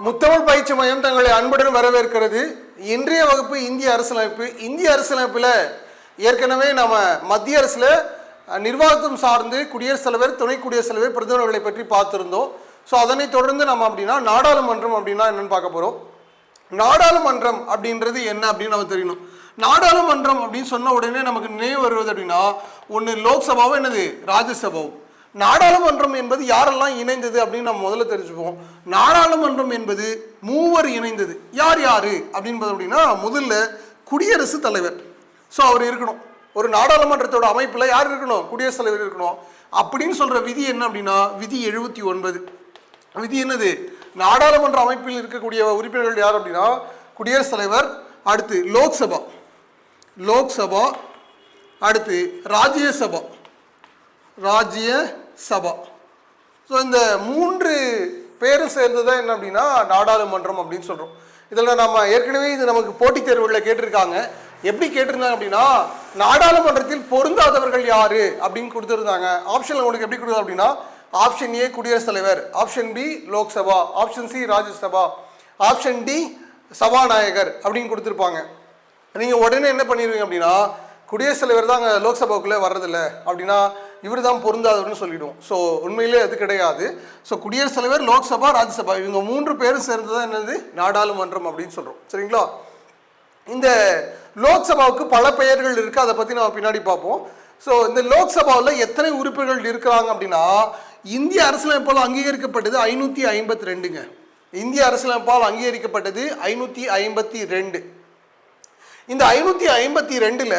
முத்தமிழ் பயிற்சி மையம் தங்களை அன்புடன் வரவேற்கிறது. இன்றைய வகுப்பு இந்திய அரசியலமைப்பு. இந்திய அரசியலமைப்பில் ஏற்கனவே நம்ம மத்திய அரசில் அஹ், சார்ந்து குடியரசுத் தலைவர் துணை குடியரசுத் தலைவர் பிரதமர்களை பற்றி பார்த்துருந்தோம். ஸோ அதனைத் தொடர்ந்து நம்ம அப்படின்னா நாடாளுமன்றம் அப்படின்னா என்னென்னு பார்க்க போகிறோம் நாடாளுமன்றம் அப்படின்றது என்ன அப்படின்னு நமக்கு தெரியணும். நாடாளுமன்றம் அப்படின்னு சொன்ன உடனே நமக்கு நினைவு வருவது அப்படின்னா ஒன்று லோக்சபாவும் என்னது ராஜ்யசபாவும் நாடாளுமன்றம் என்பது யாரெல்லாம் இணைந்தது அப்படின்னு நம்ம முதல்ல தெரிஞ்சுப்போம். நாடாளுமன்றம் என்பது மூவர் இணைந்தது. யார் யார் அப்படின்பது அப்படின்னா முதல்ல குடியரசுத் தலைவர். ஸோ அவர் இருக்கணும். ஒரு நாடாளுமன்றத்தோட அமைப்பில் யார் இருக்கணும்? குடியரசுத் தலைவர் இருக்கணும். அப்படின்னு சொல்கிற விதி என்ன அப்படின்னா விதி எழுபத்தி ஒன்பது. விதி என்னது? நாடாளுமன்ற அமைப்பில் இருக்கக்கூடிய உறுப்பினர்கள் யார் அப்படின்னா குடியரசுத் தலைவர் அடுத்து லோக்சபா. லோக்சபா அடுத்து ராஜ்யசபா. ராஜ்ய சபா. ஸோ இந்த மூன்று பேரும் சேர்ந்து தான் என்ன அப்படின்னா நாடாளுமன்றம் அப்படின்னு சொல்கிறோம் இதில் நம்ம ஏற்கனவே இது நமக்கு போட்டித் தேர்வுகளில் கேட்டிருக்காங்க. எப்படி கேட்டிருந்தாங்க அப்படின்னா நாடாளுமன்றத்தில் பொருந்தாதவர்கள் யாரு அப்படின்னு கொடுத்துருந்தாங்க. ஆப்ஷனில் உங்களுக்கு எப்படி கொடுத்தது அப்படின்னா ஆப்ஷன் ஏ குடியரசுத் தலைவர் option B Lok Sabha option C Rajya Sabha option D சபாநாயகர் அப்படின்னு கொடுத்துருப்பாங்க. நீங்கள் உடனே என்ன பண்ணிடுவீங்க அப்படின்னா குடியரசுத் தலைவர் தான் அங்கே லோக்சபாவுக்குள்ளே வர்றதில்ல அப்படின்னா இவர் தான் பொருந்தாதவர்னு சொல்லிடுவோம். ஸோ உண்மையிலே அது கிடையாது. ஸோ குடியரசுத் தலைவர் லோக்சபா ராஜ்யசபா இவங்க மூன்று பேரும் சேர்ந்து தான் என்னது? நாடாளுமன்றம் அப்படின்னு சொல்கிறோம் சரிங்களா? இந்த லோக்சபாவுக்கு பல பெயர்கள் இருக்குது அதை பற்றி நம்ம பின்னாடி பார்ப்போம். ஸோ இந்த லோக்சபாவில் எத்தனை உறுப்பினர்கள் இருக்கிறாங்க அப்படின்னா இந்திய அரசியலமைப்பால் அங்கீகரிக்கப்பட்டது ஐநூற்றி ஐம்பத்தி ரெண்டுங்க. இந்திய அரசியலமைப்பால் அங்கீகரிக்கப்பட்டது ஐநூற்றி ஐம்பத்தி ரெண்டு. இந்த ஐநூற்றி ஐம்பத்தி ரெண்டில்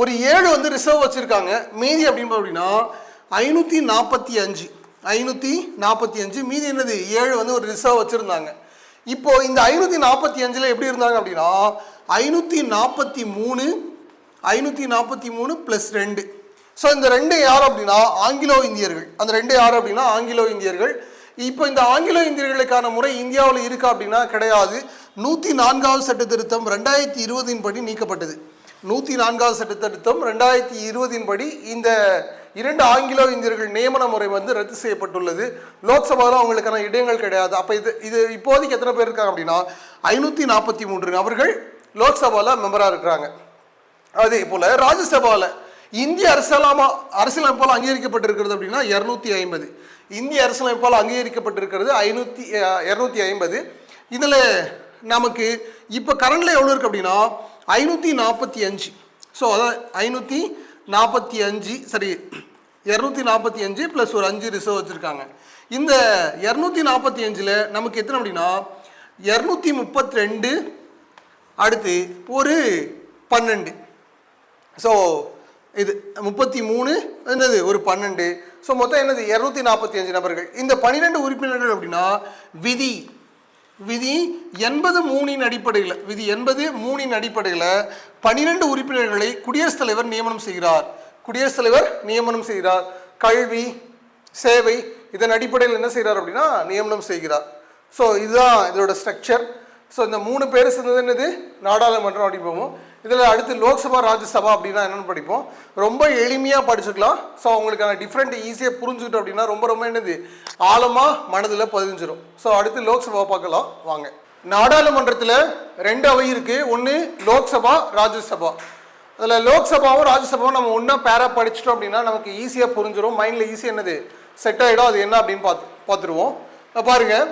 ஒரு ஏழு வந்து ரிசர்வ் வச்சுருக்காங்க. மீதி அப்படின்னு அப்படின்னா ஐநூற்றி நாற்பத்தி அஞ்சு. ஐநூற்றி நாற்பத்தி அஞ்சு மீதி என்னது? ஏழு வந்து ஒரு ரிசர்வ் வச்சுருந்தாங்க. இப்போது இந்த ஐநூற்றி நாற்பத்தி அஞ்சில் எப்படி இருந்தாங்க அப்படின்னா ஐநூற்றி நாற்பத்தி மூணு ஐநூற்றி நாற்பத்தி மூணு ப்ளஸ் ரெண்டு. ஸோ இந்த ரெண்டு யார் அப்படின்னா ஆங்கிலோ இந்தியர்கள். அந்த ரெண்டு யார் அப்படின்னா ஆங்கிலோ இந்தியர்கள். இப்போ இந்த ஆங்கில இந்தியர்களுக்கான முறை இந்தியாவில் இருக்கா அப்படின்னா கிடையாது. நூற்றி நான்காவது சட்ட திருத்தம் ரெண்டாயிரத்தி இருபதின் படி நீக்கப்பட்டது. நூற்றி நான்காவது சட்ட திருத்தம் ரெண்டாயிரத்தி இருபதின் படி இந்த இரண்டு ஆங்கிலோ இந்தியர்கள் நியமன முறை வந்து ரத்து செய்யப்பட்டுள்ளது. லோக்சபாவில் அவங்களுக்கான இடங்கள் கிடையாது. அப்போ இது இது இப்போதைக்கு எத்தனை பேர் இருக்காங்க அப்படின்னா ஐநூற்றி நாற்பத்தி மூன்று நபர்கள் லோக்சபாவில் மெம்பராக இருக்கிறாங்க. அதே போல் ராஜ்யசபாவில் இந்திய அரசியலமா அரசியலமைப்பால் அங்கீகரிக்கப்பட்டிருக்கிறது அப்படின்னா இரநூத்தி ஐம்பது. இந்திய அரசியலமைப்பால் அங்கீகரிக்கப்பட்டிருக்கிறது ஐநூற்றி இரநூத்தி ஐம்பது. இதில் நமக்கு இப்போ கரண்டில் எவ்வளோ இருக்குது அப்படின்னா ஐநூற்றி நாற்பத்தி அஞ்சு. ஸோ அதான் ஐநூற்றி நாற்பத்தி அஞ்சு சரி இரநூத்தி நாற்பத்தி அஞ்சு ப்ளஸ் ஒரு அஞ்சு ரிசர்வ் வச்சுருக்காங்க. இந்த இரநூத்தி நாற்பத்தி அஞ்சில் நமக்கு எத்தனை அப்படின்னா இரநூத்தி முப்பத்தி ரெண்டு அடுத்து ஒரு பன்னெண்டு. ஸோ இது முப்பத்தி மூணு என்னது ஒரு பன்னெண்டு. ஸோ மொத்தம் என்னது? இரநூத்தி நாற்பத்தி அஞ்சு நபர்கள். இந்த பன்னிரெண்டு உறுப்பினர்கள் அப்படின்னா விதி விதி எண்பது மூணின் அடிப்படையில் விதி எண்பது மூணின் அடிப்படையில் பன்னிரெண்டு உறுப்பினர்களை குடியரசுத் தலைவர் நியமனம் செய்கிறார். குடியரசுத் தலைவர் நியமனம் செய்கிறார். கல்வி சேவை இதன் அடிப்படையில் என்ன செய்கிறார் அப்படின்னா நியமனம் செய்கிறார். ஸோ இதுதான் இதோட ஸ்ட்ரக்சர் ஸோ இந்த மூணு பேர் சேர்ந்தது என்னது? நாடாளுமன்றம் அப்படி போவோம் இதில் அடுத்து லோக்சபா ராஜ்யசபா அப்படின்னா என்னென்னு படிப்போம். ரொம்ப எளிமையாக படிச்சுக்கலாம். ஸோ அவங்களுக்கான டிஃப்ரெண்ட் ஈஸியாக புரிஞ்சுக்கிட்டோம் அப்படின்னா ரொம்ப ரொம்ப என்னது? ஆழமாக மனதில் பதிஞ்சிடும் ஸோ அடுத்து லோக்சபா பார்க்கலாம். வாங்க. நாடாளுமன்றத்தில் ரெண்டு அவை இருக்குது ஒன்று லோக்சபா ராஜ்யசபா. அதில் லோக்சபாவும் ராஜ்யசபாவும் நம்ம ஒன்றா பேரா படிச்சிட்டோம் அப்படின்னா நமக்கு ஈஸியாக புரிஞ்சிடும் மைண்டில் ஈஸியாக என்னது? செட் ஆகிடும் அது என்ன அப்படின்னு பார்த்து பார்த்துருவோம். பாருங்கள்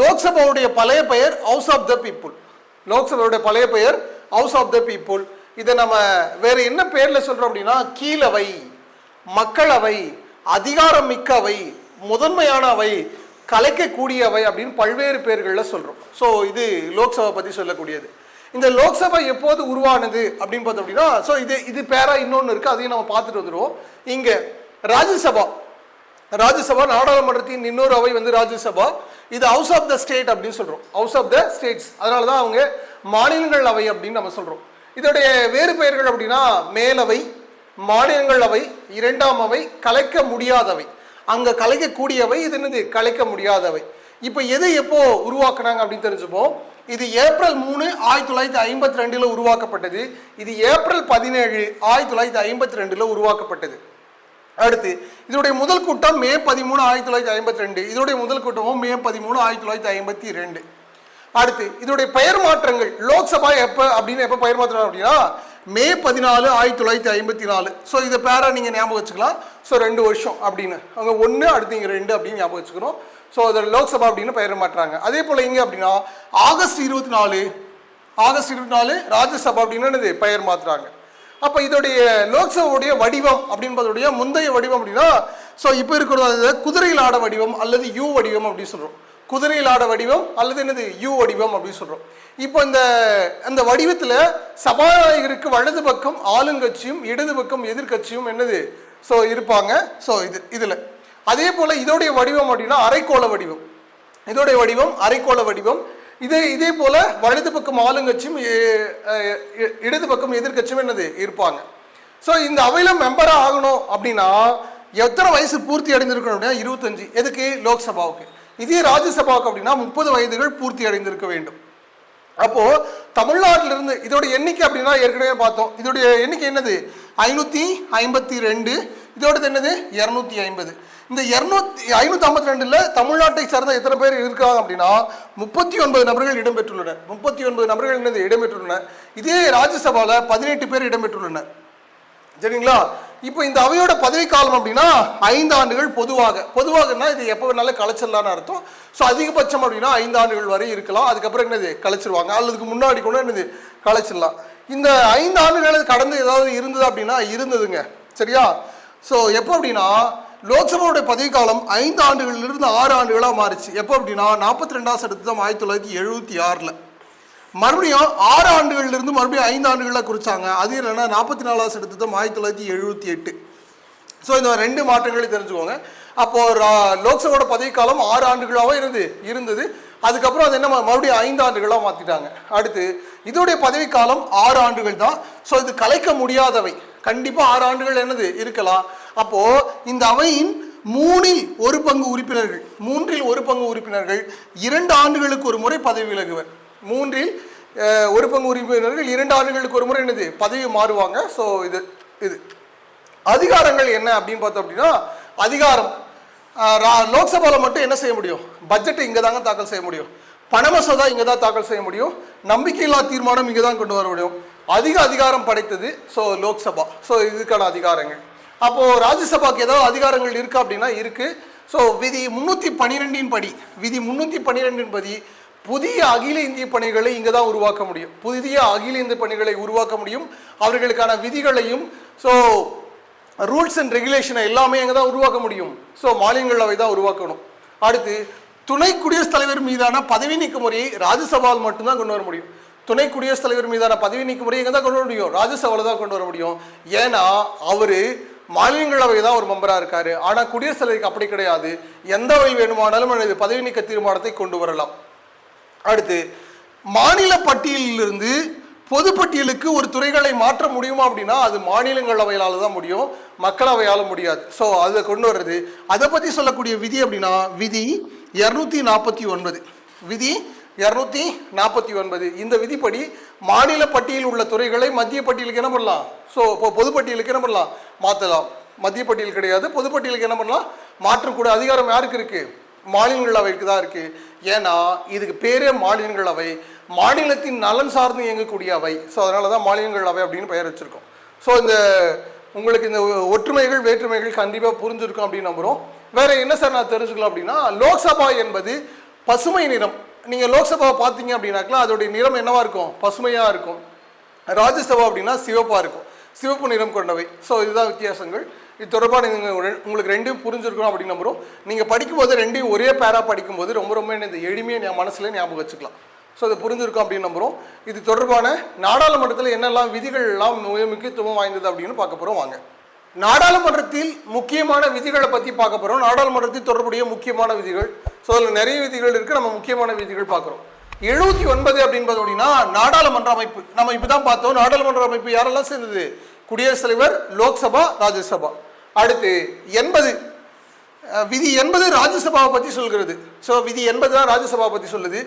லோக்சபாவுடைய பழைய பெயர் ஹவுஸ் ஆஃப் த பீப்புள் லோக்சபாவுடைய பழைய பெயர் ஹவுஸ் ஆஃப் த பீப்புள் இதை நம்ம வேறு என்ன பேரில் சொல்கிறோம் அப்படின்னா கீழவை மக்களவை அதிகாரம் மிக்கவை முதன்மையானவை முதன்மையான அவை கலைக்கக்கூடியவை அப்படின்னு பல்வேறு பேர்களில் சொல்கிறோம் ஸோ இது லோக்சபா பற்றி சொல்லக்கூடியது. இந்த லோக்சபா எப்போது உருவானது அப்படின்னு பார்த்தோம் அப்படின்னா ஸோ இது இது பேரா இன்னொன்று இருக்குது அதையும் நம்ம பார்த்துட்டு வந்துடுவோம். இங்கே ராஜ்யசபா. ராஜ்யசபா நாடாளுமன்றத்தின் இன்னொரு அவை வந்து ராஜ்யசபா. இது ஹவுஸ் ஆஃப் த ஸ்டேட் அப்படின்னு சொல்கிறோம் ஹவுஸ் ஆஃப் த ஸ்டேட்ஸ் அதனால தான் அவங்க மாநிலங்கள் அவை அப்படின்னு நம்ம சொல்கிறோம் இதோடைய வேறு பெயர்கள் அப்படின்னா மேலவை மாநிலங்கள் அவை இரண்டாம் அவை கலைக்க முடியாதவை அங்கே கலைக்கக்கூடியவை இது என்னது? கலைக்க முடியாதவை இப்போ எது எப்போ உருவாக்குனாங்க அப்படின்னு தெரிஞ்சுப்போம். இது ஏப்ரல் மூணு ஆயிரத்தி தொள்ளாயிரத்தி ஐம்பத்தி ரெண்டில் உருவாக்கப்பட்டது. இது ஏப்ரல் பதினேழு ஆயிரத்தி தொள்ளாயிரத்தி ஐம்பத்தி ரெண்டில் உருவாக்கப்பட்டது. அடுத்து இதனுடைய முதல் கூட்டம் மே பதிமூணு ஆயிரத்தி தொள்ளாயிரத்தி ஐம்பத்தி ரெண்டு இதனுடைய முதல் கூட்டமும் மே பதிமூணு ஆயிரத்தி தொள்ளாயிரத்தி ஐம்பத்தி ரெண்டு அடுத்து இதனுடைய பெயர் மாற்றங்கள் லோக்சபா எப்போ அப்படின்னு எப்போ பெயர் மாற்றம் அப்படின்னா மே பதினாலு ஆயிரத்தி தொள்ளாயிரத்தி ஐம்பத்தி நாலு ஸோ இதை பேரா நீங்கள் ஞாபகம் வச்சுக்கலாம். ஸோ ரெண்டு வருஷம் அப்படின்னு. அங்கே ஒன்று அடுத்து இங்கே ரெண்டு அப்படின்னு ஞாபகம் வச்சுக்கிறோம் ஸோ அதில் லோக்சபா அப்படின்னு பெயர் மாற்றுறாங்க அதே போல் இங்கே அப்படின்னா ஆகஸ்ட் இருபத்தி நாலு ஆகஸ்ட் இருபத்தி நாலு ராஜ்யசபா அப்படின்னு பெயர் மாற்றுறாங்க அப்போ இதோடைய லோக்சபாவுடைய வடிவம் அப்படின்றதுடைய முந்தைய வடிவம் அப்படின்னா ஸோ இப்போ இருக்கிறது குதிரையில் ஆட வடிவம் அல்லது யூ வடிவம் அப்படின்னு சொல்கிறோம் குதிரையில் ஆட வடிவம் அல்லது என்னது? யூ வடிவம் அப்படின்னு சொல்கிறோம் இப்போ இந்த அந்த வடிவத்தில் சபாநாயகருக்கு வலது பக்கம் ஆளுங்கட்சியும் இடது பக்கம் எதிர்க்கட்சியும் என்னது? ஸோ இருப்பாங்க. ஸோ இது இதில். அதே போல் இதோடைய வடிவம் அப்படின்னா அரைக்கோள வடிவம். இதோடைய வடிவம் அரைக்கோள வடிவம். இதே இதே போல வலது பக்கம் ஆளுங்கட்சியும் இடது பக்கம் எதிர்க்கட்சியும் என்னது? இருப்பாங்க. ஸோ இந்த அவையில மெம்பராக ஆகணும் அப்படின்னா எத்தனை வயசு பூர்த்தி அடைந்திருக்கணும் அப்படின்னா இருபத்தஞ்சு. எதுக்கு? லோக்சபாவுக்கு. இதே ராஜ்யசபாவுக்கு அப்படின்னா முப்பது வயதுகள் பூர்த்தி அடைந்திருக்க வேண்டும். அப்போ தமிழ்நாட்டிலிருந்து இதோட எண்ணிக்கை அப்படின்னா ஏற்கனவே பார்த்தோம். இதோடைய எண்ணிக்கை என்னது? ஐநூற்றி ஐம்பத்தி ரெண்டு. இதோடது என்னது? இரநூத்தி ஐம்பது. இந்த இரநூத்தி ஐநூத்தி ஐம்பத்தி ரெண்டுல தமிழ்நாட்டை சார்ந்த எத்தனை பேர் இருக்காங்க அப்படின்னா முப்பத்தி ஒன்பது நபர்கள் இடம்பெற்றுள்ளனர். முப்பத்தி ஒன்பது நபர்கள் என்னது இடம்பெற்றுள்ளனர் இதே ராஜ்யசபாவில் பதினெட்டு பேர் இடம்பெற்றுள்ளனர். சரிங்களா? இப்போ இந்த அவையோட பதவிக்காலம் காலம் அப்படின்னா ஐந்து ஆண்டுகள் பொதுவாக. பொதுவாகனா இது எப்போ வேணாலும் கலைச்சிடலாம்னு அர்த்தம். ஸோ அதிகபட்சம் அப்படின்னா ஐந்து ஆண்டுகள் வரை இருக்கலாம். அதுக்கப்புறம் என்னது? கலைச்சிருவாங்க. அல்லதுக்கு முன்னாடி கூட என்னது? கலைச்சிடலாம். இந்த ஐந்து ஆண்டுகள் கடந்து ஏதாவது இருந்தது அப்படின்னா இருந்ததுங்க. சரியா? ஸோ எப்போ அப்படின்னா லோக்சபாவுடைய பதவிக்காலம் ஐந்து ஆண்டுகளிலிருந்து ஆறு ஆண்டுகளாக மாறிச்சு. எப்போ அப்படின்னா நாற்பத்தி ரெண்டாம் சட்டத்தம் ஆயிரத்தி தொள்ளாயிரத்தி எழுபத்தி ஆறில். மறுபடியும் ஆறு ஆண்டுகளிலிருந்து மறுபடியும் ஐந்து ஆண்டுகளாக குறித்தாங்க அது என்னென்னா நாற்பத்தி நாலாவது சட்டத்தம் ஆயிரத்தி தொள்ளாயிரத்தி எழுபத்தி எட்டு. ஸோ இந்த ரெண்டு மாற்றங்களையும் தெரிஞ்சுக்கோங்க. அப்போது ரா- லோக்சபாவோட பதவிக்காலம் ஆறு ஆண்டுகளாகவும் இருந்து இருந்தது. அதுக்கப்புறம் அது என்ன மறுபடியும் ஐந்து ஆண்டுகளாக மாற்றிட்டாங்க அடுத்து இதோடைய பதவிக்காலம் ஆறு ஆண்டுகள் தான். ஸோ இது கலைக்க முடியாதவை. கண்டிப்பாக ஆறு ஆண்டுகள் என்னது? இருக்கலாம். அப்போது இந்த அவையின் மூணில் ஒரு பங்கு உறுப்பினர்கள் மூன்றில் ஒரு பங்கு உறுப்பினர்கள் இரண்டு ஆண்டுகளுக்கு ஒரு முறை பதவி விலகுவர். மூன்றில் ஒரு பங்கு உறுப்பினர்கள் இரண்டு ஆண்டுகளுக்கு ஒரு முறை என்னது? பதவி மாறுவாங்க. ஸோ இது இது. அதிகாரங்கள் என்ன அப்படின்னு பார்த்தோம் அப்படின்னா அதிகாரம். லோக்சபாவில் ரா- மட்டும் என்ன செய்ய முடியும்? பட்ஜெட்டை இங்கே தாங்க தாக்கல் செய்ய முடியும். பண மசோதா இங்கே தான் தாக்கல் செய்ய முடியும். நம்பிக்கையில்லா தீர்மானம் இங்கே தான் கொண்டு வர முடியும். அதிக அதிகாரம் படைத்தது ஸோ லோக்சபா. ஸோ இதுக்கான அதிகாரங்கள். அப்போது ராஜ்யசபாக்கு ஏதாவது அதிகாரங்கள் இருக்கா அப்படின்னா இருக்குது ஸோ விதி முந்நூற்றி பன்னிரெண்டின் படி விதி முன்னூற்றி பன்னிரெண்டின் படி புதிய அகில இந்திய பணிகளை இங்கே தான் உருவாக்க முடியும். புதிய அகில இந்திய பணிகளை உருவாக்க முடியும். அவர்களுக்கான விதிகளையும் ஸோ ரூல்ஸ் அண்ட் ரெகுலேஷனை எல்லாமே அங்கே தான் உருவாக்க முடியும். ஸோ மாநிலங்களவை தான் உருவாக்கணும். அடுத்து துணை குடியரசுத் தலைவர் மீதான பதவி நீக்க முறையை ராஜ்யசபாவில் மட்டும்தான் கொண்டு வர முடியும். துணை குடியரசுத் தலைவர் மீதான பதவி நீக்க முறையை எங்கே தான் கொண்டு வர முடியும்? ராஜ்யசபாவில் தான் கொண்டு வர முடியும். ஏன்னா அவர் மாநிலங்களவை தான் ஒரு மெம்பராக இருக்கார். ஆனால் குடியரசுத் தலைவருக்கு அப்படி கிடையாது. எந்த வழி வேணுமானாலும் எனது பதவி நீக்க தீர்மானத்தை கொண்டு வரலாம். அடுத்து மாநில பட்டியலிலிருந்து பொதுப்பட்டியலுக்கு ஒரு துறைகளை மாற்ற முடியுமா அப்படின்னா அது மாநிலங்களவையால தான் முடியும். மக்களவையால் முடியாது. ஸோ அதை கொண்டு வர்றது. அதை பற்றி சொல்லக்கூடிய விதி அப்படின்னா விதி இரநூத்தி நாற்பத்தி ஒன்பது. விதி இரநூத்தி நாற்பத்தி ஒன்பது. இந்த விதிப்படி மாநில பட்டியலில் உள்ள துறைகளை மத்திய பட்டியலுக்கு என்ன பண்ணலாம்? ஸோ இப்போ பொதுப்பட்டியலுக்கு என்ன பண்ணலாம்? மாற்றலாம் மத்திய பட்டியல் கிடையாது. பொதுப்பட்டியலுக்கு என்ன பண்ணலாம்? மாற்றக்கூட அதிகாரம் யாருக்கு இருக்கு? மாநிலங்களவைக்கு தான் இருக்கு. ஏன்னா இதுக்கு பேரே மாநிலங்களவை. மாநிலத்தின் நலன் சார்ந்து இயங்கக்கூடிய அவை. ஸோ அதனால தான் மாநிலங்களவை அப்படின்னு பெயர் வச்சிருக்கோம். ஸோ இந்த உங்களுக்கு இந்த ஒற்றுமைகள் வேற்றுமைகள் கண்டிப்பாக புரிஞ்சிருக்கும் அப்படின்னு நம்புகிறோம் வேற என்ன சார் நான் தெரிஞ்சுக்கலாம் அப்படின்னா லோக்சபா என்பது பசுமை நிறம். நீங்கள் லோக்சபாவை பார்த்தீங்க அப்படின்னாக்கா அதோடைய நிறம் என்னவாக இருக்கும்? பசுமையாக இருக்கும். ராஜ்யசபா அப்படின்னா சிவப்பாக இருக்கும். சிவப்பு நிறம் கொண்டவை. ஸோ இதுதான் வித்தியாசங்கள். இது தொடர்பாக நீங்கள் உங்களுக்கு ரெண்டையும் புரிஞ்சிருக்கணும் அப்படின்னு நம்புகிறோம் நீங்கள் படிக்கும்போது ரெண்டையும் ஒரே பேராக படிக்கும்போது ரொம்ப ரொம்ப இந்த எளிமையை என் மனசில் ஞாபகம் வச்சுக்கலாம். ஸோ அதை புரிஞ்சிருக்கும் அப்படின்னு நம்புகிறோம் இது தொடர்பான நாடாளுமன்றத்தில் என்னெல்லாம் விதிகள் எல்லாம் மிக முக்கியத்துவம் வாய்ந்தது அப்படின்னு பார்க்க போகிறோம் வாங்க. நாடாளுமன்றத்தில் முக்கியமான விதிகளை பற்றி பார்க்க போகிறோம் நாடாளுமன்றத்தில் தொடர்புடைய முக்கியமான விதிகள். ஸோ அதில் நிறைய விதிகள் இருக்குது நம்ம முக்கியமான விதிகள் பார்க்குறோம். எழுபத்தி ஒன்பது அப்படின்றது அப்படின்னா நாடாளுமன்ற அமைப்பு. நம்ம இப்போ தான் பார்த்தோம். நாடாளுமன்ற அமைப்பு யாரெல்லாம் சேர்ந்தது? குடியரசுத் தலைவர் லோக்சபா ராஜ்யசபா. அடுத்து எண்பது. விதி எண்பது ராஜ்யசபாவை பற்றி சொல்கிறது. ஸோ விதி எண்பது தான் ராஜ்யசபா பற்றி சொல்லுது.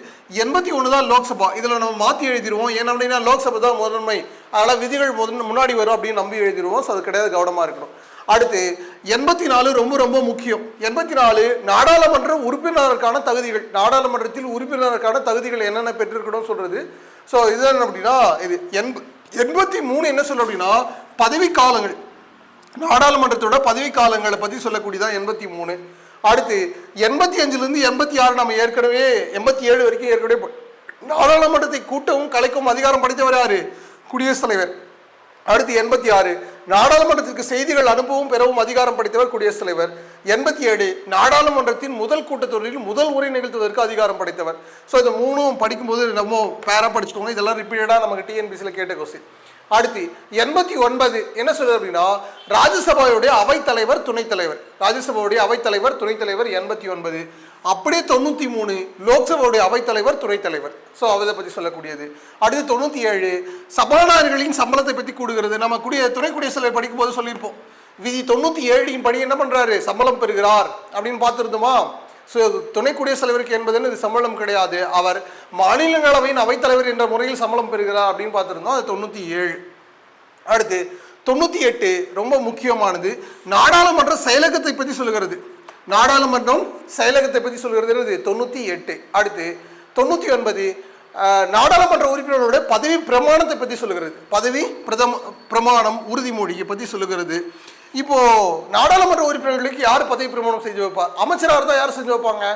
எண்பத்தி ஒன்று தான் லோக்சபா. இதில் நம்ம மாற்றி எழுதிடுவோம் ஏன்னா அப்படின்னா லோக்சபா தான் முதன்மை. அதனால் விதிகள் முதன் முன்னாடி வரும் அப்படின்னு நம்பி எழுதிடுவோம் ஸோ அது கிடையாது கவனமாக இருக்கணும். அடுத்து எண்பத்தி நாலு ரொம்ப ரொம்ப முக்கியம். எண்பத்தி நாலு நாடாளுமன்ற உறுப்பினருக்கான தகுதிகள். நாடாளுமன்றத்தில் உறுப்பினருக்கான தகுதிகள் என்னென்ன பெற்றிருக்கணும்னு சொல்கிறது ஸோ இது என்ன அப்படின்னா இது எண்ப எண்பத்தி மூணு என்ன சொல்ல அப்படின்னா பதவி காலங்கள். நாடாளுமன்றத்தோட பதவி காலங்களை பற்றி சொல்லக்கூடியதான் எண்பத்தி மூணு. அடுத்து எண்பத்தி அஞ்சுலேருந்து எண்பத்தி ஆறு நம்ம ஏற்கனவே எண்பத்தி ஏழு வரைக்கும் ஏற்கனவே நாடாளுமன்றத்தை கூட்டவும் கலைக்கும் அதிகாரம் படைத்தவர் யாரு? குடியரசுத் தலைவர். அடுத்து எண்பத்தி ஆறு நாடாளுமன்றத்திற்கு செய்திகள் அனுப்பவும் பெறவும் அதிகாரம் படைத்தவர் குடியரசுத் தலைவர். எண்பத்தி ஏழு நாடாளுமன்றத்தின் முதல் கூட்டத்தொடரில் முதல் உரை நிகழ்த்துவதற்கு அதிகாரம் படைத்தவர். ஸோ இந்த மூணும் படிக்கும்போது நம்ம பேரா படிச்சுக்கோங்க. இதெல்லாம் ரிப்பீட்டடாக நமக்கு டிஎன்பிசியில் கேட்ட கொஸ்டின் அடுத்து எண்பத்தி ஒன்பது என்ன சொல்லுது அப்படின்னா ராஜ்யசபாவுடைய அவைத்தலைவர் துணைத்தலைவர். ராஜ்யசபாவுடைய அவைத்தலைவர் துணைத்தலைவர் எண்பத்தி ஒன்பது. அப்படியே தொண்ணூற்றி மூணு லோக்சபாவுடைய அவைத்தலைவர் துணைத்தலைவர். ஸோ அதை பற்றி சொல்லக்கூடியது. அடுத்து தொண்ணூற்றி ஏழு சபாநாயகர்களின் சம்பளத்தை பற்றி கூடுகிறது நம்ம குடிய துணை குடியரசுத் படிக்கும் படிக்கும்போது சொல்லியிருப்போம். விதி தொண்ணூற்றி ஏழின் படி என்ன பண்ணுறாரு சம்பளம் பெறுகிறார் அப்படின்னு பார்த்துருந்தோமா? துணை குடியரசுத் தலைவருக்கு என்பதுன்னு இது சம்பளம் கிடையாது. அவர் மாநிலங்களவையின் அவைத்தலைவர் என்ற முறையில் சம்பளம் பெறுகிறார் அப்படின்னு பார்த்துருந்தோம். அது தொண்ணூற்றி ஏழு அடுத்து தொண்ணூற்றி எட்டு ரொம்ப முக்கியமானது. நாடாளுமன்ற செயலகத்தை பற்றி சொல்லுகிறது. நாடாளுமன்றம் செயலகத்தை பற்றி சொல்கிறது தொண்ணூற்றி எட்டு அடுத்து தொண்ணூற்றி ஒன்பது நாடாளுமன்ற உறுப்பினர்களோட பதவி பிரமாணத்தை பற்றி சொல்லுகிறது. பதவி பிரதம பிரமாணம் உறுதிமொழியை பற்றி சொல்லுகிறது. இப்போ நாடாளுமன்ற உறுப்பினர்களுக்கு யார் பதவி பிரமாணம் செஞ்சு வைப்பார்? அமைச்சராக இருந்தால் யார் செஞ்சு வைப்பாங்க?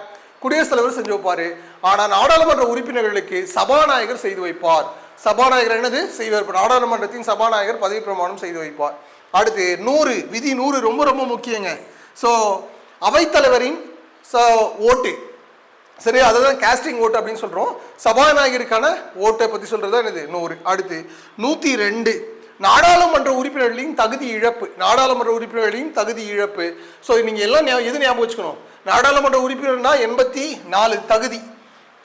குடியரசுத் தலைவர் செஞ்சு வைப்பார். ஆனால் நாடாளுமன்ற உறுப்பினர்களுக்கு சபாநாயகர் செய்து வைப்பார். சபாநாயகர் என்னது? செய்வார். வைப்பார் நாடாளுமன்றத்தின் சபாநாயகர் பதவி பிரமாணம் செய்து வைப்பார். அடுத்து நூறு விதி நூறு ரொம்ப ரொம்ப முக்கியங்க. ஸோ அவைத்தலைவரின் ஓட்டு. சரி அதுதான் கேஸ்டிங் ஓட்டு அப்படின்னு சொல்கிறோம் சபாநாயகருக்கான ஓட்டை பற்றி சொல்கிறது தான் என்னது நூறு. அடுத்து நூற்றி ரெண்டு. நாடாளுமன்ற உறுப்பினர்களின் தகுதி இழப்பு. நாடாளுமன்ற உறுப்பினர்களின் தகுதி இழப்பு. ஸோ நீங்கள் எல்லாம் ஞா- எது ஞாபகம் வச்சுக்கணும்? நாடாளுமன்ற உறுப்பினர்னா எண்பத்தி நாலு தகுதி.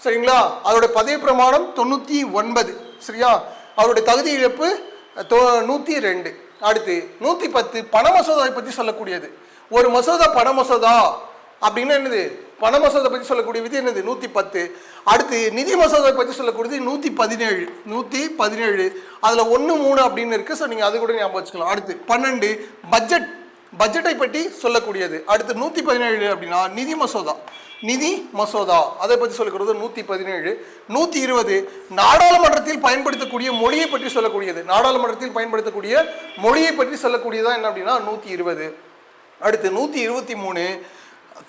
சரிங்களா? அதோட பதவி பிரமாணம் தொண்ணூற்றி ஒன்பது. சரியா? அவருடைய தகுதி இழப்பு தொ- நூற்றி ரெண்டு. அடுத்து நூற்றி பத்து பண மசோதாவை பற்றி சொல்லக்கூடியது. ஒரு மசோதா பண மசோதா அப்படின்னு என்னது? பண மசோதா பற்றி சொல்லக்கூடிய விதி என்னது? நூற்றி பத்து. அடுத்து நிதி மசோதா பற்றி சொல்லக்கூடியது நூற்றி பதினேழு. நூற்றி பதினேழு. அதில் ஒன்று மூணு அப்படின்னு இருக்குது ஸோ நீங்கள் அது கூட ஞாபகம் வச்சுக்கலாம். அடுத்து பன்னெண்டு. பட்ஜெட். பட்ஜெட்டை பற்றி சொல்லக்கூடியது. அடுத்து நூற்றி பதினேழு அப்படின்னா நிதி மசோதா. நிதி மசோதா. அதை பற்றி சொல்லக்கூடியது நூற்றி பதினேழு. நூற்றி இருபது. நாடாளுமன்றத்தில் பயன்படுத்தக்கூடிய மொழியை பற்றி சொல்லக்கூடியது. நாடாளுமன்றத்தில் பயன்படுத்தக்கூடிய மொழியை பற்றி சொல்லக்கூடியதான் என்ன அப்படின்னா நூற்றி இருபது. அடுத்து நூற்றி இருபத்தி மூணு.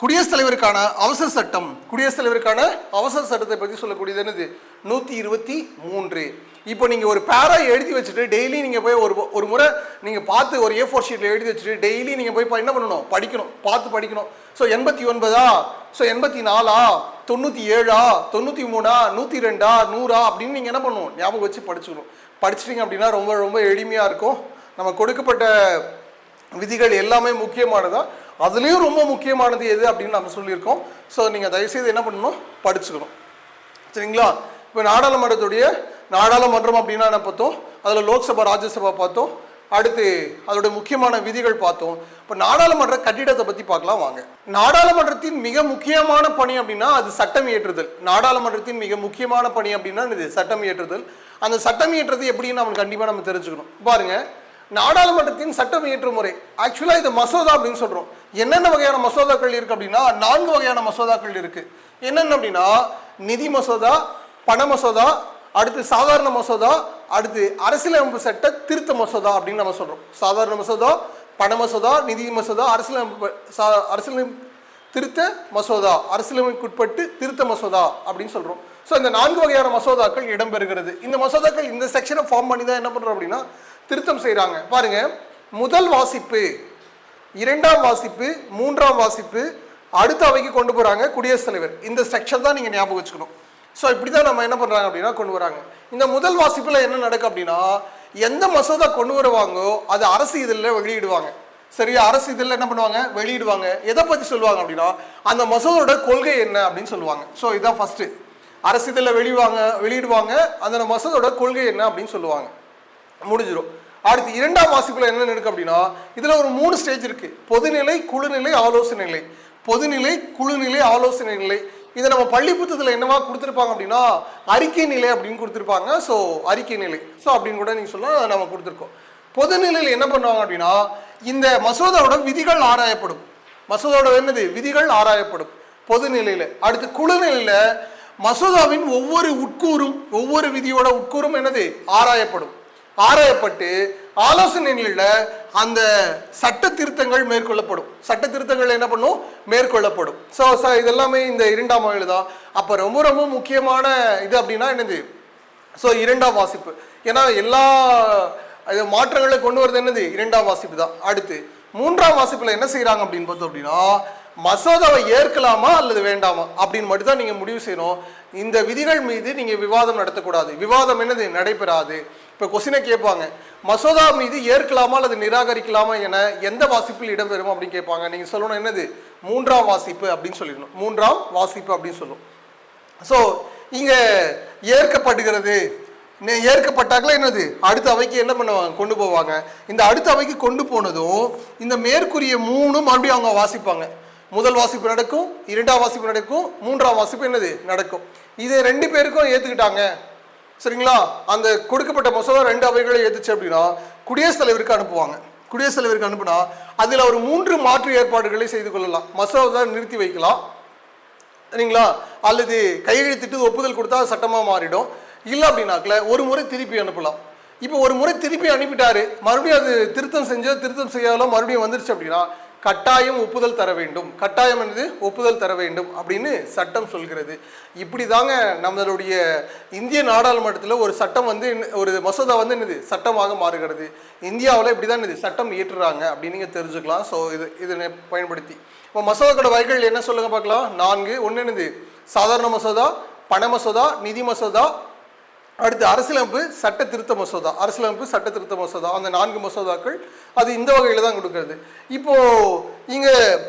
குடியரசுத் தலைவருக்கான அவசர சட்டம் குடியரசுத் தலைவருக்கான அவசர சட்டத்தை பற்றி சொல்லக்கூடியது என்னது? நூற்றி இருபத்தி மூன்று. இப்போ நீங்கள் ஒரு பேரா எழுதி வச்சுட்டு டெய்லி நீங்கள் போய் ஒரு ஒரு முறை நீங்கள் பார்த்து ஒரு ஏ ஃபோர் ஷீட்டில் எழுதி வச்சுட்டு டெய்லி நீங்கள் போய் என்ன பண்ணணும்? படிக்கணும். பார்த்து படிக்கணும். ஸோ எண்பத்தி ஒன்பதா? ஸோ எண்பத்தி நாலா? தொண்ணூற்றி ஏழா? தொண்ணூற்றி மூணா? நூற்றி ரெண்டா? நூறா? அப்படின்னு நீங்கள் என்ன பண்ணுவோம்? ஞாபகம் வச்சு படிச்சுக்கணும். படிச்சிட்டிங்க அப்படின்னா ரொம்ப ரொம்ப எளிமையாக இருக்கும். நம்ம கொடுக்கப்பட்ட விதிகள் எல்லாமே முக்கியமானதாக அதுலேயும் ரொம்ப முக்கியமானது எது அப்படின்னு நம்ம சொல்லியிருக்கோம். ஸோ நீங்கள் தயவுசெய்து என்ன பண்ணணும்? படிச்சுக்கணும். சரிங்களா? இப்போ நாடாளுமன்றத்துடைய நாடாளுமன்றம் அப்படின்னா என்ன பார்த்தோம்? அதில் லோக்சபா ராஜ்யசபா பார்த்தோம். அடுத்து அதோட முக்கியமான விதிகள் பார்த்தோம். இப்போ நாடாளுமன்ற கட்டிடத்தை பற்றி பார்க்கலாம் வாங்க. நாடாளுமன்றத்தின் மிக முக்கியமான பணி அப்படின்னா அது சட்டம் இயற்றுதல். நாடாளுமன்றத்தின் மிக முக்கியமான பணி அப்படின்னா இது சட்டம் இயற்றுதல். அந்த சட்டம் இயற்றுறது எப்படின்னு நம்ம கண்டிப்பாக நம்ம தெரிஞ்சுக்கணும். பாருங்கள் நாடாளுமன்றத்தின் சட்டம் இயற்றும் முறை ஆக்சுவலாக இது மசோதா அப்படின்னு சொல்கிறோம் என்னென்ன வகையான மசோதாக்கள் இருக்குது அப்படின்னா நான்கு வகையான மசோதாக்கள் இருக்குது என்னென்ன அப்படின்னா நிதி மசோதா பண மசோதா அடுத்து சாதாரண மசோதா அடுத்து அரசியலமைப்பு சட்ட திருத்த மசோதா அப்படின்னு நம்ம சொல்கிறோம் சாதாரண மசோதா பண மசோதா நிதி மசோதா அரசியலமைப்பு அரசியலமைப்பு திருத்த மசோதா அரசியலமைப்புக்குட்பட்டு திருத்த மசோதா அப்படின்னு சொல்கிறோம் ஸோ இந்த நான்கு வகையான மசோதாக்கள் இடம்பெறுகிறது. இந்த மசோதாக்கள் இந்த செக்ஷனை ஃபார்ம் பண்ணி தான் என்ன பண்ணுறோம் அப்படின்னா திருத்தம் செய்கிறாங்க பாருங்க முதல் வாசிப்பு இரண்டாம் வாசிப்பு மூன்றாம் வாசிப்பு அடுத்த அவைக்கு கொண்டு போகிறாங்க குடியரசுத் தலைவர். இந்த ஸ்ட்ரக்சர் தான் நீங்கள் ஞாபகம் வச்சுக்கணும். ஸோ இப்படி தான் நம்ம என்ன பண்ணுறாங்க அப்படின்னா கொண்டு வராங்க. இந்த முதல் வாசிப்பில் என்ன நடக்கும் அப்படின்னா எந்த மசோதா கொண்டு வருவாங்கோ அது அரசு இதழில் வெளியிடுவாங்க. சரியா? அரசு இதழில் என்ன பண்ணுவாங்க? வெளியிடுவாங்க. எதை பற்றி சொல்லுவாங்க அப்படின்னா அந்த மசோதோட கொள்கை என்ன அப்படின்னு சொல்லுவாங்க. ஸோ இதுதான் ஃபஸ்ட்டு அரசு இதழில் வெளிவாங்க வெளியிடுவாங்க அந்த மசோதோட கொள்கை என்ன அப்படின்னு சொல்லுவாங்க. முடிஞ்சிடும் அடுத்து இரண்டாம் வாசிப்புல என்ன நடக்கும் அப்படின்னா இதுல ஒரு மூணு ஸ்டேஜ் இருக்கு. பொதுநிலை குழுநிலை ஆலோசனை நிலை பொதுநிலை குழுநிலை ஆலோசனை நிலை இதை நம்ம பள்ளி புத்தகத்தில் என்னவா கொடுத்துருப்பாங்க அப்படின்னா அறிக்கை நிலை அப்படின்னு கொடுத்துருப்பாங்க. ஸோ அறிக்கை நிலை. ஸோ அப்படின்னு கூட நீங்கள் சொல்லலாம் அதை நம்ம கொடுத்துருக்கோம். பொதுநிலையில் என்ன பண்ணுவாங்க அப்படின்னா இந்த மசோதாவோட விதிகள் ஆராயப்படும். மசோதாவோட என்னது? விதிகள் ஆராயப்படும். பொதுநிலையில். அடுத்து குழுநிலையில் மசோதாவின் ஒவ்வொரு உட்கூறும் ஒவ்வொரு விதியோட உட்கூறும் என்னது? ஆராயப்படும். ஆராயப்பட்டு ஆலோசனை அந்த சட்ட திருத்தங்கள் மேற்கொள்ளப்படும். சட்ட திருத்தங்கள் என்ன பண்ணும்? மேற்கொள்ளப்படும். ஸோ இதெல்லாமே இந்த இரண்டாம் வகையில் தான். அப்போ ரொம்ப ரொம்ப முக்கியமான இது அப்படின்னா என்னது? ஸோ இரண்டாம் வாசிப்பு. ஏன்னா எல்லா மாற்றங்களை கொண்டு வரது என்னது? இரண்டாம் வாசிப்பு தான். அடுத்து மூன்றாம் வாசிப்பில் என்ன செய்கிறாங்க அப்படின்னு பார்த்தோம் அப்படின்னா மசோதாவை ஏற்கலாமா அல்லது வேண்டாமா? அப்படின்னு மட்டும் தான் நீங்கள் முடிவு செய்யணும். இந்த விதிகள் மீது நீங்கள் விவாதம் நடத்தக்கூடாது. விவாதம் என்னது? நடைபெறாது. இப்போ கொஸ்டினை கேட்பாங்க. மசோதா மீது ஏற்கலாமா அல்லது நிராகரிக்கலாமா என எந்த வாசிப்பில் இடம்பெறும் அப்படின்னு கேட்பாங்க. நீங்கள் சொல்லணும் என்னது? மூன்றாம் வாசிப்பு அப்படின்னு சொல்லிடணும். மூன்றாம் வாசிப்பு அப்படின்னு சொல்லணும் ஸோ இங்கே ஏற்கப்படுகிறது நே- ஏற்கப்பட்டாங்களா என்னது? அடுத்த அவைக்கு என்ன பண்ணுவாங்க கொண்டு போவாங்க? இந்த அடுத்த அவைக்கு கொண்டு போனதும் இந்த மேற்கூறிய மூணும் மறுபடியும் அவங்க வாசிப்பாங்க. முதல் வாசிப்பு நடக்கும் இரண்டாம் வாசிப்பு நடக்கும் மூன்றாம் வாசிப்பு என்னது? நடக்கும். இது ரெண்டு பேருக்கும் ஏற்றுக்கிட்டாங்க சரிங்களா? அந்த கொடுக்கப்பட்ட மசோதா ரெண்டு அவைகளை எதிர்த்து அப்படின்னா குடியரசுத் தலைவருக்கு அனுப்புவாங்க. குடியரசுத் தலைவருக்கு அனுப்புனா அதில் ஒரு மூன்று மாற்று ஏற்பாடுகளை செய்து கொள்ளலாம். மசோதா நிறுத்தி வைக்கலாம். சரிங்களா? அல்லது கையெழுத்திட்டு ஒப்புதல் கொடுத்தா சட்டமாக மாறிடும். இல்லை அப்படின்னாக்கல ஒரு முறை திருப்பி அனுப்பலாம். இப்போ ஒரு முறை திருப்பி அனுப்பிட்டாரு மறுபடியும் அது திருத்தம் செஞ்சோ திருத்தம் செய்யாதோ மறுபடியும் வந்துருச்சு அப்படின்னா கட்டாயம் ஒப்புதல் தர வேண்டும். கட்டாயம் என்னது? ஒப்புதல் தர வேண்டும் அப்படின்னு சட்டம் சொல்கிறது. இப்படி தாங்க நம்மளுடைய இந்திய நாடாளுமன்றத்தில் ஒரு சட்டம் வந்து ஒரு மசோதா வந்து என்னது? சட்டமாக மாறுகிறது. இந்தியாவில் இப்படி தான் இது சட்டம் இயற்றுறாங்க அப்படின்னு நீங்கள் தெரிஞ்சுக்கலாம். ஸோ இது இதனை பயன்படுத்தி. இப்போ மசோதாக்களோட வகைகள் என்ன சொல்லுங்க பார்க்கலாம். நான்கு. ஒன்று என்னது? சாதாரண மசோதா பண மசோதா நிதி மசோதா அடுத்து அரசியலமைப்பு சட்ட திருத்த மசோதா. அரசியலமைப்பு சட்ட திருத்த மசோதா. அந்த நான்கு மசோதாக்கள் அது இந்த வகையில் தான் கொடுக்கறது. இப்போ இங்க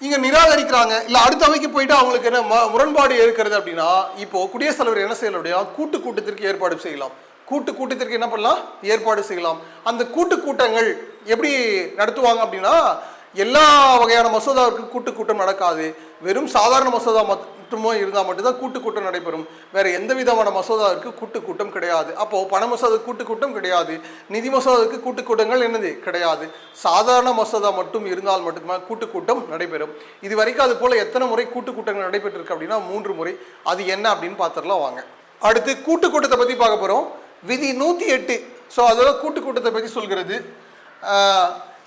இங்கே நிராகரிக்கிறாங்க. இல்லை அடுத்த அவைக்கு போயிட்டு அவங்களுக்கு என்ன ம- முரண்பாடு இருக்கிறது அப்படின்னா இப்போ குடியரசுத் தலைவர் என்ன செய்யலாம் அப்படின்னா கூட்டு கூட்டத்திற்கு ஏற்பாடு செய்யலாம். கூட்டு கூட்டத்திற்கு என்ன பண்ணலாம்? ஏற்பாடு செய்யலாம். அந்த கூட்டு கூட்டங்கள் எப்படி நடத்துவாங்க அப்படின்னா எல்லா வகையான மசோதாவிற்கும் கூட்டு கூட்டம் நடக்காது. வெறும் சாதாரண மசோதா மத் மட்டுமோ இருந்தால் மட்டும்தான் கூட்டு கூட்டம் நடைபெறும். வேறு எந்த விதமான மசோதாவிற்கு கூட்டு கூட்டம் கிடையாது. அப்போது பண மசோதா கூட்டு கூட்டம் கிடையாது. நிதி மசோதாவுக்கு கூட்டு கூட்டங்கள் என்னது? கிடையாது. சாதாரண மசோதா மட்டும் இருந்தால் மட்டுமே கூட்டு கூட்டம் நடைபெறும். இது வரைக்கும் அது போல் எத்தனை முறை கூட்டு கூட்டங்கள் நடைபெற்றிருக்கு அப்படின்னா மூன்று முறை. அது என்ன அப்படின்னு பார்த்துடலாம் வாங்க. அடுத்து கூட்டு கூட்டத்தை பற்றி பார்க்க போகிறோம் விதி நூற்றி எட்டு. ஸோ அதோட கூட்டு கூட்டத்தை பற்றி சொல்கிறது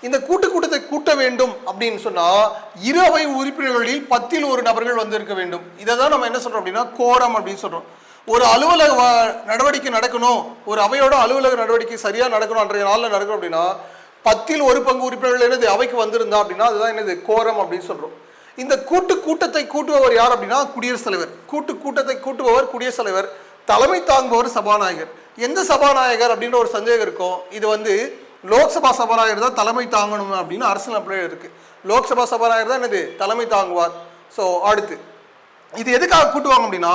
இந்த கூட்டு கூட்டத்தை கூட்ட வேண்டும் அப்படின்னு சொன்னா இரு அவை உறுப்பினர்களில் பத்தில் ஒரு நபர்கள் வந்திருக்க வேண்டும். இதை தான் நம்ம என்ன சொல்றோம் அப்படின்னா கோரம் அப்படின்னு சொல்றோம். ஒரு அலுவலக வ- நடவடிக்கை நடக்கணும். ஒரு அவையோட அலுவலக நடவடிக்கை சரியா நடக்கணும் அன்றைய நாளில் நடக்கணும் அப்படின்னா பத்தில் ஒரு பங்கு உறுப்பினர்கள் என்னது? அவைக்கு வந்திருந்தா அப்படின்னா அதுதான் என்னது? கோரம் அப்படின்னு சொல்றோம். இந்த கூட்டு கூட்டத்தை கூட்டுபவர் யார் அப்படின்னா குடியரசுத் தலைவர். கூட்டு கூட்டத்தை கூட்டுபவர் குடியரசுத் தலைவர் தலைமை தாங்குபவர் சபாநாயகர். எந்த சபாநாயகர் அப்படின்ற ஒரு சந்தேகம் இருக்கும் இது வந்து லோக்சபா சபாநாயகர் தான் தலைமை தாங்கணும் அப்படின்னு அரசியலமைப்பில் இருக்கு. லோக்சபா சபாநாயகர் தான் என்னது? தலைமை தாங்குவார். ஸோ அடுத்து. இது எதுக்காக கூட்டுவாங்க அப்படின்னா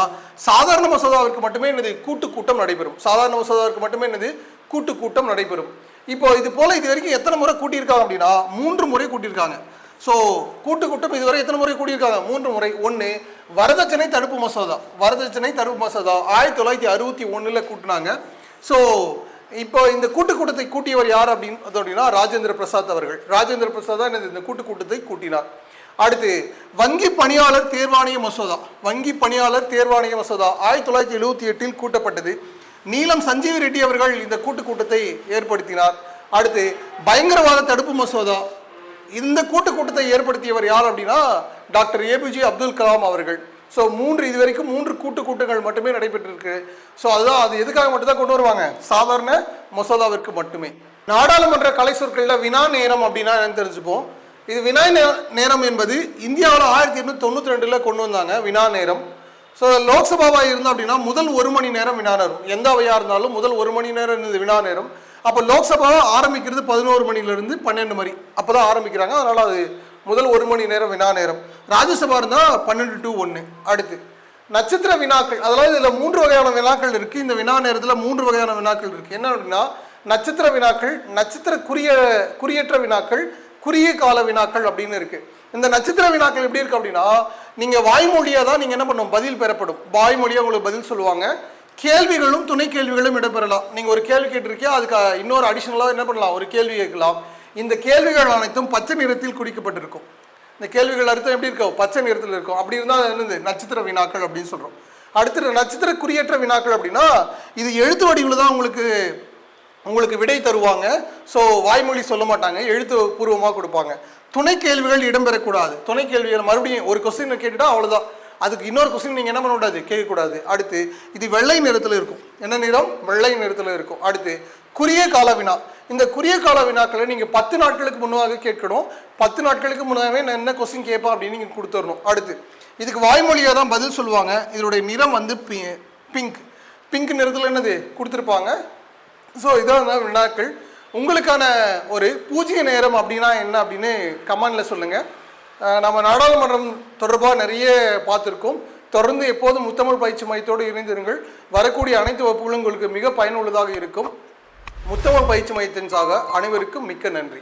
சாதாரண மசோதாவிற்கு மட்டுமே என்னது? கூட்டு கூட்டம் நடைபெறும். சாதாரண மசோதாவிற்கு மட்டுமே என்னது? கூட்டு கூட்டம் நடைபெறும். இப்போ இது போல இது வரைக்கும் எத்தனை முறை கூட்டியிருக்காங்க அப்படின்னா மூன்று முறை கூட்டியிருக்காங்க. ஸோ கூட்டு கூட்டம் இதுவரை எத்தனை முறை கூட்டியிருக்காங்க? மூன்று முறை. ஒன்று வரதட்சணை தடுப்பு மசோதா. வரதட்சணை தடுப்பு மசோதா ஆயிரத்தி தொள்ளாயிரத்தி அறுபத்தி ஒன்றில் கூட்டினாங்க. ஸோ இப்போ இந்த கூட்டு கூட்டத்தை கூட்டியவர் யார் அப்படின்னு அப்படின்னா ராஜேந்திர பிரசாத் அவர்கள். ராஜேந்திர பிரசாத் தான் இந்த- இந்த கூட்டு கூட்டத்தை கூட்டினார். அடுத்து வங்கி பணியாளர் தேர்வாணைய மசோதா. வங்கி பணியாளர் தேர்வாணைய மசோதா ஆயிரத்தி தொள்ளாயிரத்தி எழுபத்தி எட்டில் கூட்டப்பட்டது. நீலம் சஞ்சீவ் ரெட்டி அவர்கள் இந்த கூட்டு கூட்டத்தை ஏற்படுத்தினார். அடுத்து பயங்கரவாத தடுப்பு மசோதா. இந்த கூட்டு கூட்டத்தை ஏற்படுத்தியவர் யார் அப்படின்னா டாக்டர் ஏபிஜே அப்துல் கலாம் அவர்கள். ஸோ மூன்று இது வரைக்கும் மூன்று கூட்டு கூட்டங்கள் மட்டுமே நடைபெற்றிருக்கு. ஸோ அதுதான் அது எதுக்காக மட்டும்தான் கொண்டு வருவாங்க? சாதாரண மசோதாவிற்கு மட்டுமே. நாடாளுமன்ற கலை சொற்களில் வினா நேரம் அப்படின்னா என்னன்னு தெரிஞ்சுப்போம். இது வினா நேரம் என்பது இந்தியாவில் ஆயிரத்தி எட்நூத்தி தொண்ணூற்றி ரெண்டில் கொண்டு வந்தாங்க வினா நேரம். ஸோ லோக்சபாவாக இருந்தோம் அப்படின்னா முதல் ஒரு மணி நேரம் வினா நேரம். எந்த அவையாக இருந்தாலும் முதல் ஒரு மணி நேரம் இருந்தது வினா நேரம். அப்போ லோக்சபா ஆரம்பிக்கிறது பதினோரு மணிலேருந்து பன்னெண்டு மணி. அப்போ தான் ஆரம்பிக்கிறாங்க. அதனால் அது முதல் ஒரு மணி நேரம் வினா நேரம். ராஜ்யசபா இருந்தால் பன்னெண்டு டு ஒன்று அடுத்து நட்சத்திர வினாக்கள். அதாவது இதில் மூன்று வகையான வினாக்கள் இருக்குது இந்த வினா நேரத்தில் மூன்று வகையான வினாக்கள் இருக்குது என்ன அப்படின்னா நட்சத்திர வினாக்கள் நட்சத்திர குறிய குறியற்ற வினாக்கள் குறுகிய கால வினாக்கள் அப்படின்னு இருக்குது இந்த நட்சத்திர வினாக்கள் எப்படி இருக்குது அப்படின்னா நீங்கள் வாய்மொழியாக தான் நீங்கள் என்ன பண்ணும் பதில் பெறப்படும். வாய்மொழியாக உங்களுக்கு பதில் சொல்லுவாங்க. கேள்விகளும் துணை கேள்விகளும் இடம்பெறலாம். நீங்கள் ஒரு கேள்வி கேட்டிருக்கியா? அதுக்கு இன்னொரு அடிஷ்னலாக என்ன பண்ணலாம்? ஒரு கேள்வி கேட்கலாம். இந்த கேள்விகள் அனைத்தும் பச்சை நிறத்தில் குறிக்கப்பட்டிருக்கும். இந்த கேள்விகள் அர்த்தம் எப்படி இருக்கும் பச்சை நிறத்தில் இருக்கும். அப்படி இருந்தால் என்னது? நட்சத்திர வினாக்கள் அப்படின்னு சொல்கிறோம் அடுத்து நட்சத்திர குறியற்ற வினாக்கள் அப்படின்னா இது எழுத்து வடிவில் தான் உங்களுக்கு உங்களுக்கு விடை தருவாங்க. ஸோ வாய்மொழி சொல்ல மாட்டாங்க. எழுத்து பூர்வமாக கொடுப்பாங்க. துணை கேள்விகள் இடம்பெறக்கூடாது. துணை கேள்விகள் மறுபடியும் ஒரு கொஸ்டின் கேட்டுட்டா அவ்வளோதான் அதுக்கு இன்னொரு கொஸ்டின் நீங்கள் என்ன பண்ணக்கூடாது கேட்கக்கூடாது. அடுத்து இது வெள்ளை நிறத்தில் இருக்கும். என்ன நிறம்? வெள்ளை நிறத்தில் இருக்கும். அடுத்து குறுகிய கால வினா. இந்த குறுகிய கால வினாக்களை நீங்கள் பத்து நாட்களுக்கு முன்னாக கேட்கணும். பத்து நாட்களுக்கு முன்னாகவே நான் என்ன கொஸ்டின் கேட்பேன் அப்படின்னு நீங்கள் கொடுத்துடணும். அடுத்து இதுக்கு வாய்மொழியாக தான் பதில் சொல்லுவாங்க. இதனுடைய நிறம் வந்து பி- பிங்க் பிங்க் நிறத்தில் என்னது? கொடுத்துருப்பாங்க. ஸோ இதான் தான் வினாக்கள். உங்களுக்கான ஒரு பூஜ்ய நேரம் அப்படின்னா என்ன அப்படின்னு கமெண்டில் சொல்லுங்கள் நம்ம நாடாளுமன்றம் தொடர்பாக நிறைய பார்த்துருக்கோம். தொடர்ந்து எப்போதும் முத்தமிழ் பயிற்சி மையத்தோடு இணைந்திருங்கள். வரக்கூடிய அனைத்து வகுப்புகளும் உங்களுக்கு மிக பயனுள்ளதாக இருக்கும். முத்தமிழ் பயிற்சி மையத்தின் சாக அனைவருக்கும் மிக்க நன்றி.